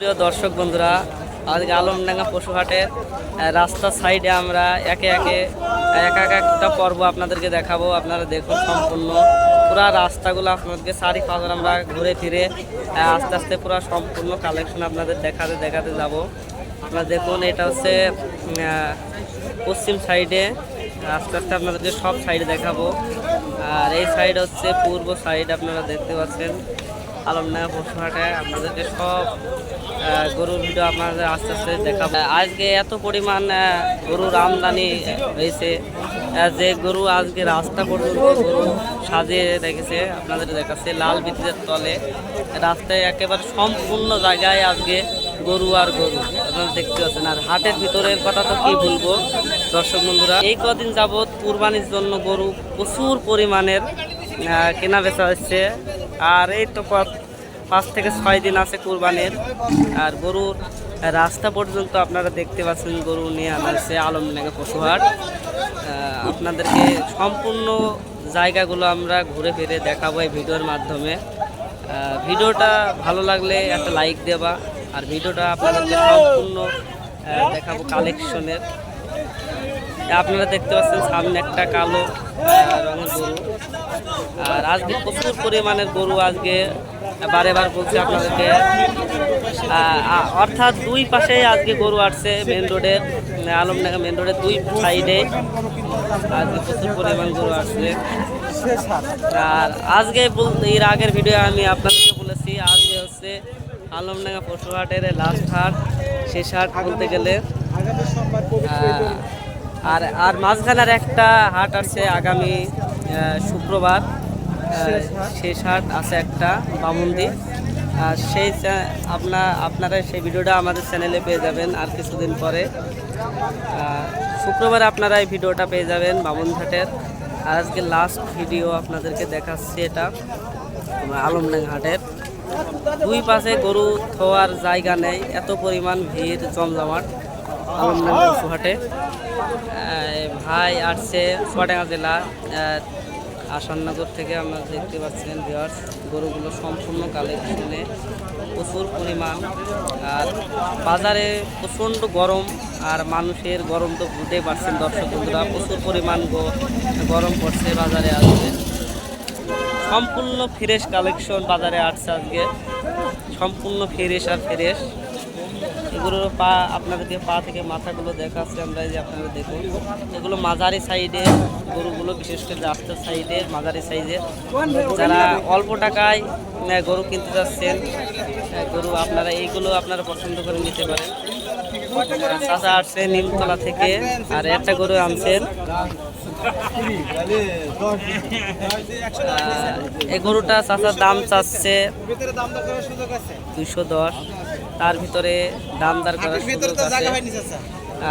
প্রিয় দর্শক বন্ধুরা আজকে আলমডাঙ্গা পশুহাটের আহ, রাস্তার সাইডে আমরা একে একে এক এক একটা পর্ব আপনাদেরকে দেখাবো। আপনারা দেখুন সম্পূর্ণ। পুরা রাস্তাগুলো আপনাদেরকে সারি পাঁচবার আমরা ঘুরে ফিরে আস্তে আস্তে পুরো সম্পূর্ণ কালেকশন আপনাদের দেখাতে দেখাতে যাব। আপনারা দেখুন এটা হচ্ছে পশ্চিম সাইডে আস্তে আস্তে আপনাদেরকে সব সাইডে দেখাবো। আর এই সাইড হচ্ছে পূর্ব সাইড আপনারা দেখতে পাচ্ছেন। আলমডাঙ্গা পশুহাটে আপনাদেরকে সব গরুর ভিডিও আপনাদের আস্তে আস্তে দেখাবো। আজকে এত পরিমাণ গরুর আমদানি হয়েছে। যে গরু আজকে রাস্তা পর্যন্ত গরু সাজিয়ে রেখেছে, আপনাদের দেখাচ্ছে, লাল বিদ্যুতের তলে। রাস্তায় একেবারে সম্পূর্ণ জায়গায় আজকে গরু আর গরু। আপনারা দেখতে পাচ্ছেন, আর হাটের ভিতরের কথা তো কি বলব, দর্শক বন্ধুরা? এই কদিন যাবৎ কুরবানির জন্য গরু প্রচুর পরিমাণের কেনা বেচা হচ্ছে। আর এই তো পাঁচ থেকে ছয় দিন আছে কুরবানির। আর গরুর রাস্তা পর্যন্ত আপনারা দেখতে পাচ্ছেন গরু নিয়ে আনা হচ্ছে আলমনাগা পশুহাট আপনাদেরকে সম্পূর্ণ জায়গাগুলো আমরা ঘুরে ফিরে দেখাবো এই ভিডিওর মাধ্যমে। ভিডিওটা ভালো লাগলে একটা লাইক দেবা, আর ভিডিওটা আপনাদেরকে সম্পূর্ণ দেখাবো কালেকশনের আপনারা দেখতে পাচ্ছেন সামনে একটা কালো রঙের গরু। আর আজকে প্রচুর পরিমাণের গরু আজকে বারে বার বলছি আপনাদেরকে। অর্থাৎ দুই পাশে আজকে গরু আসছে মেন রোডের আলমডাঙ্গা মেন রোডের দুই সাইডে আজকে প্রচুর পরিমাণ গরু আসছে। আর আজকে এর আগের ভিডিও আমি আপনাদেরকে বলেছি, আজকে হচ্ছে আলমডাঙ্গা পশুহাটের লাস্ট হাট, শেষ হাট বলতে গেলে। আর আর মাঝখানের একটা হাট আছে আগামী শুক্রবার। শেষ হাট আছে একটা, বামন্দি। আর সেই আপনার আপনারা সেই ভিডিওটা আমাদের চ্যানেলে পেয়ে যাবেন আর কিছুদিন পরে। শুক্রবার আপনারা এই ভিডিওটা পেয়ে যাবেন বামনঘাটের আর আজকে লাস্ট ভিডিও আপনাদেরকে দেখাচ্ছি এটা আলমডাঙ্গা হাটের। দুই পাশে গরু থোয়ার জায়গা নেই, এত পরিমাণ ভিড়, জমজমাট। ভাই আসছে চুয়াডাঙ্গা জেলা। আসাননগর থেকে আমরা দেখতে পাচ্ছেন ভিওয়ার্স গরুগুলো সম্পূর্ণ কালেকশনে প্রচুর পরিমাণ। আর বাজারে প্রচণ্ড গরম আর মানুষের গরম তো বুঝতেই পারছেন দর্শক বন্ধুরা, প্রচুর পরিমাণ গরম পড়ছে বাজারে আজকে। সম্পূর্ণ ফ্রেশ কালেকশন বাজারে আসছে আজকে। সম্পূর্ণ ফ্রেশ আর ফ্রেশ এগুলোর পা আপনাদেরকে পা থেকে মাথাগুলো দেখাচ্ছি আমরা এই যে আপনারা দেখুন। এগুলো মাঝারি সাইডে গরুগুলো বিশেষ করে রাস্তার সাইডে মাঝারি সাইজের। যারা অল্প টাকায় আহ, গরু কিনতে যাচ্ছেন গরু আপনারা এইগুলো আপনারা পছন্দ করে নিতে পারেন। চাষা আসছে নিমতলা থেকে আর একটা গরু আনছেন। এই গরুটা চাষার দাম চাচ্ছে দুইশো দশ। তার ভিতরে দাম দর করার সুযোগ আছে।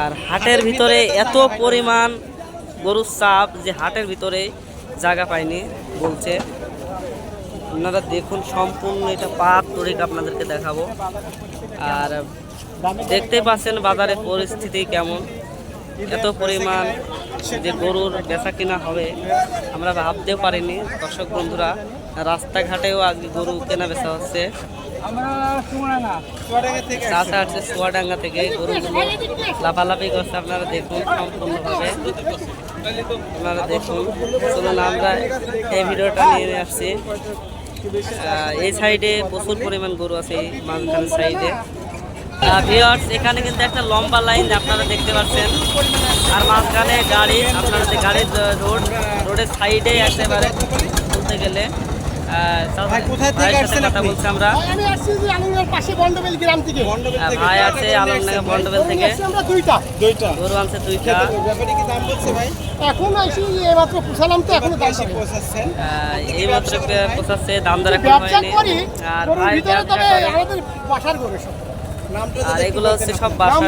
আর হাটের ভিতরে এত পরিমাণ গরুর চাপ যে হাটের ভিতরে জায়গা পায়নি বলছে। আপনারা দেখুন সম্পূর্ণ এটা পাত তরিক আপনাদেরকে দেখাবো। আর দেখতে পাচ্ছেন বাজারের পরিস্থিতি কেমন। এত পরিমাণ যে গরুর বেচা কিনা হবে আমরা ভাবতেও পারিনি। দর্শক বন্ধুরা রাস্তাঘাটেও আজকে গরু কেনা বেচা হচ্ছে। চাষা আসছে চুয়াডাঙ্গা থেকে গরুগুলো লাফালাফি করছে আপনারা দেখুন সম্পূর্ণভাবে। আপনারা দেখুন। চলুন আমরা এই ভিডিওটা নিয়ে আসছি। আহ, এই সাইডে প্রচুর পরিমাণ গরু আছে মাঝখানের সাইডে। ভিওয়ার্স এখানে কিন্তু একটা লম্বা লাইন আপনারা দেখতে পাচ্ছেন। আর মাঝখানে গাড়ি আপনারা যে গাড়ির রোড রোডের সাইডে একেবারে বলতে গেলে আহ, কোথায় থেকে ভাইয়ের আসছেন আপনি? বলছি আমরা। আমি আসছি যে আলমডাঙ্গার পাশে বন্ডবেল গ্রাম থেকে। আহ, ভাই আছে আলমডাঙ্গা বন্ডবেল থেকে। আমরা দুইটা। দুইটা। গরু আনছে দুইটা। ব্যাপারে কি দাম বলছে ভাই? এখন আসি এইমাত্র পুষালাম তো এখনও দাম বেশি পাইনি। পৌঁছাচ্ছেন আহ, এই মাত্র পোষাচ্ছে দাম দর এখন ব্যবসা করি আর ভাই ভিতরে তবে আমাদের বাসার গরু সব। আর এগুলো হচ্ছে সব বাসা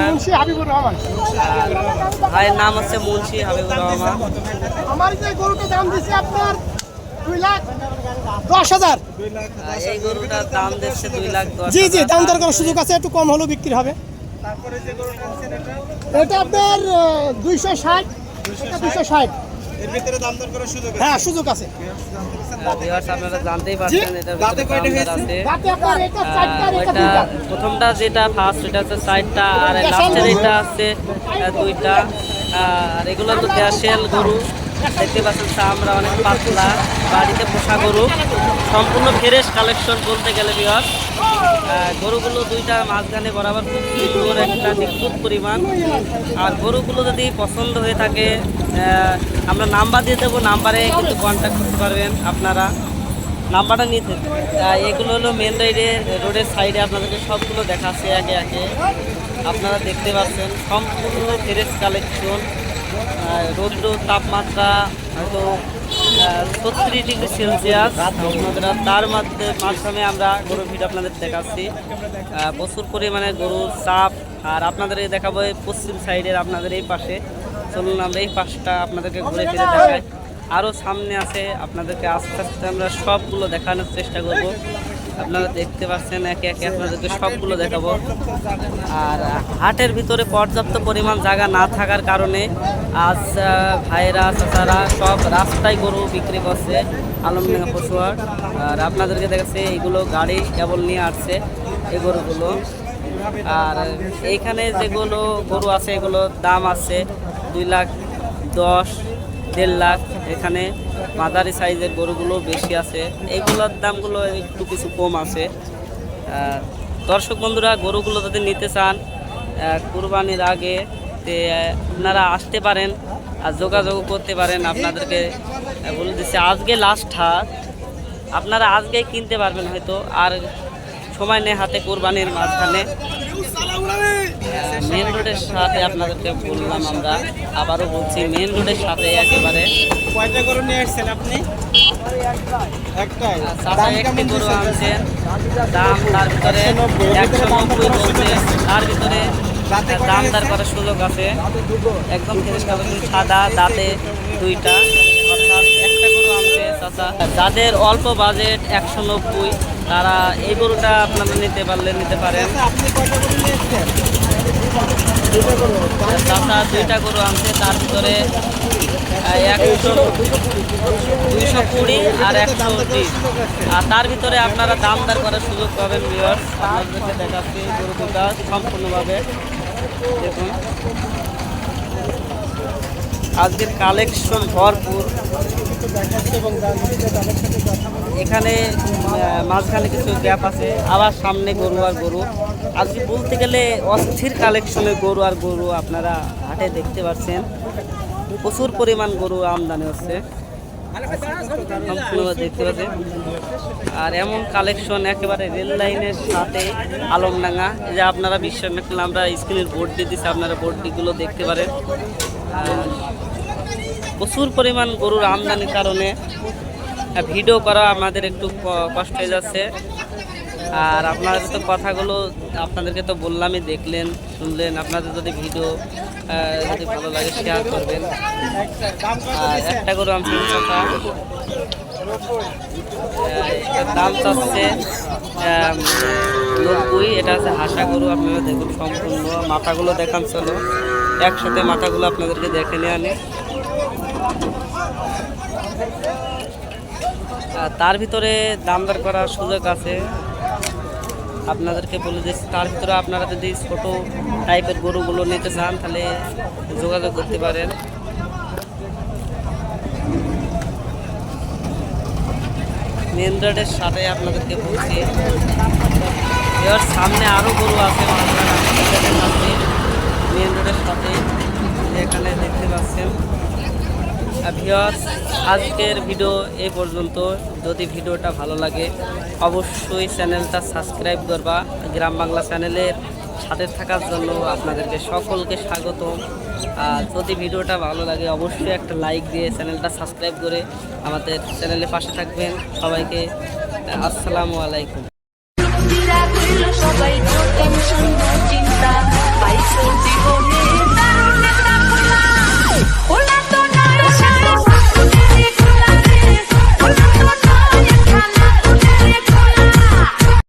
ভাইয়ের নাম হচ্ছে মুন্সি হাবিবুর রহমান। আমার যে গরুটা দাম দিচ্ছে আপনার দুই লাখ দশ হাজার। দুই লাখ আর এই গরুটার দাম দিচ্ছে দুই লাখ জি জি দাম দর করার সুযোগ আছে একটু কম হলেও বিক্রি হবে। এটা? এটা আপনার দুইশো ষাট দুইশো ষাট। এর ভিতরে দাম দর করার সুযোগ আছে? হ্যাঁ সুযোগ আছে। চারটা দুইটা। প্রথমটা যেটা ফার্স্ট এটা হচ্ছে সাইডটা আর লাস্টের এটা আছে দুইটা। আর এগুলো তো দেশিয়াল গরু। দেখতে পাচ্ছেন আমরা অনেক পাতলা বাড়িতে পোষা গরু। সম্পূর্ণ ফ্রেশ কালেকশন বলতে গেলে বিহার গরুগুলো দুইটা মাঝখানে বরাবর খুব সুন্দর একটা নিখুঁত পরিমাণ। আর গরুগুলো যদি পছন্দ হয়ে থাকে আমরা নাম্বার দিয়ে দেবো, নাম্বারে কিন্তু কন্ট্যাক্ট করতে পারবেন আপনারা। নাম্বারটা নিতে এগুলো হলো মেন রোডে রোডের সাইডে আপনাদেরকে সবগুলো দেখাচ্ছে একে একে আপনারা দেখতে পাচ্ছেন, সম্পূর্ণ ফ্রেশ কালেকশন রৌদ্র তাপমাত্রা হয়তো ছত্রিশ ডিগ্রি সেলসিয়াস। তার মধ্যে মাধ্যমে আমরা গরুর ভিড় আপনাদের দেখাচ্ছি। প্রচুর পরিমাণে গরুর চাপ। আর আপনাদের দেখাবো এই পশ্চিম সাইডের আপনাদের এই পাশে। চলুন আমরা এই পাশটা আপনাদেরকে ঘুরে ফিরে দেখাই। আরও সামনে আছে, আপনাদেরকে আস্তে আস্তে আমরা সবগুলো দেখানোর চেষ্টা করব। আপনারা দেখতে পাচ্ছেন একে একে আপনাদেরকে সবগুলো দেখাবো। আর হাটের ভিতরে পর্যাপ্ত পরিমাণ জায়গা না থাকার কারণে আজ আহ, ভাইয়েরা চাচারা সব রাস্তায় গরু বিক্রি করছে আলমডাঙ্গা পশুহাট আর আপনাদেরকে দেখাচ্ছে এইগুলো গাড়ি কেবল নিয়ে আসছে এই গরুগুলো। আর এইখানে যেগুলো গরু আছে এগুলোর দাম আছে দুই লাখ দশ দেড় লাখ এখানে মাদারি সাইজের গরুগুলো বেশি আছে। এইগুলোর দামগুলো একটু কিছু কম আছে। দর্শক বন্ধুরা, গরুগুলো যদি নিতে চান কুরবানির আগে আপনারা আসতে পারেন আর যোগাযোগ করতে পারেন। আপনাদেরকে বলে দিচ্ছি, আজকে লাস্ট হাট। আপনারা আজকেই কিনতে পারবেন হয়তো, আর সময় নেই হাতে কোরবানির মাঝখানে। মেন রোডের সাথে আপনাদেরকে বললাম আমরা আবারও বলছি মেন রোডের সাথে একেবারে। কয়টা গরু নিয়ে আসছেন আপনি? একটি গরু? আনছেন। দাম তার ভিতরে একশো নব্বই বলছে। তার ভিতরে দাম দর করার সুযোগ আছে। একদম ফ্রেশ কালেকশন সাদা দাঁতে দুইটা। অর্থাৎ একটা গরু আনছে চাচা। যাদের অল্প বাজেট একশো নব্বই তারা এই গরুটা আপনারা নিতে পারলে নিতে পারেন। দুইটা গরু আনছে, তার ভিতরে একশো দুইশো কুড়ি আর একশো বিশ আর তার ভিতরে আপনারা দাম দর করার সুযোগ পাবেন বিয়ার্স আপনাদেরকে দেখাচ্ছি গরু দুটা সম্পূর্ণভাবে। দেখুন। আজকের কালেকশন ভরপুর। এখানে মাঝখানে কিছু গ্যাপ আছে। আবার সামনে গরু আর গরু। আজকে বলতে গেলে অস্থির কালেকশনের গরু আর গরু আপনারা হাটে দেখতে পাচ্ছেন। প্রচুর পরিমাণ গরু আমদানি হচ্ছে। দেখতে পাচ্ছেন। আর এমন কালেকশন একেবারে রেল লাইনের সাথে আলমডাঙ্গা। যে আপনারা বিশ্বাস আমরা স্ক্রিনের বোর্ড দিয়ে দিচ্ছি, আপনারা বোর্ডটিগুলো দেখতে পারেন। প্রচুর পরিমাণ গরুর আমদানির কারণে ভিডিও করা আমাদের একটু কষ্ট হয়ে যাচ্ছে। আর আপনাদের তো কথাগুলো আপনাদেরকে তো বললামই, দেখলেন, শুনলেন, আপনাদের যদি ভিডিও যদি ভালো লাগে শেয়ার করবেন। আর একটা গরু আমি কথা দাম চাচ্ছে নব্বই, এটা হচ্ছে হাসা গরু, আপনারা দেখুন সম্পূর্ণ। মাথাগুলো দেখান, চলো। একসাথে মাথাগুলো আপনাদেরকে দেখে নিয়ে আনি। তার ভিতরে দাম দর করার সুযোগ আছে। আপনাদেরকে বলে দিচ্ছি, তার ভিতরে আপনারা যদি ছোট টাইপের গরুগুলো নিতে চান, তাহলে যোগাযোগ করতে পারেন। মেন রোডের সাথে আপনাদেরকে বলছি এবার সামনে আরও গরু আছে মেন রোডের সাথে এখানে দেখতে পাচ্ছেন। ভিওয়ার্স আজকের ভিডিও এই পর্যন্ত। যদি ভিডিওটা ভালো লাগে, অবশ্যই চ্যানেলটা সাবস্ক্রাইব করবা। গ্রাম বাংলা চ্যানেলের সাথে থাকার জন্য আপনাদেরকে সকলকে স্বাগত। যদি ভিডিওটা ভালো লাগে, অবশ্যই একটা লাইক দিয়ে চ্যানেলটা সাবস্ক্রাইব করে আমাদের চ্যানেলের পাশে থাকবেন। সবাইকে, আসসালামু আলাইকুম।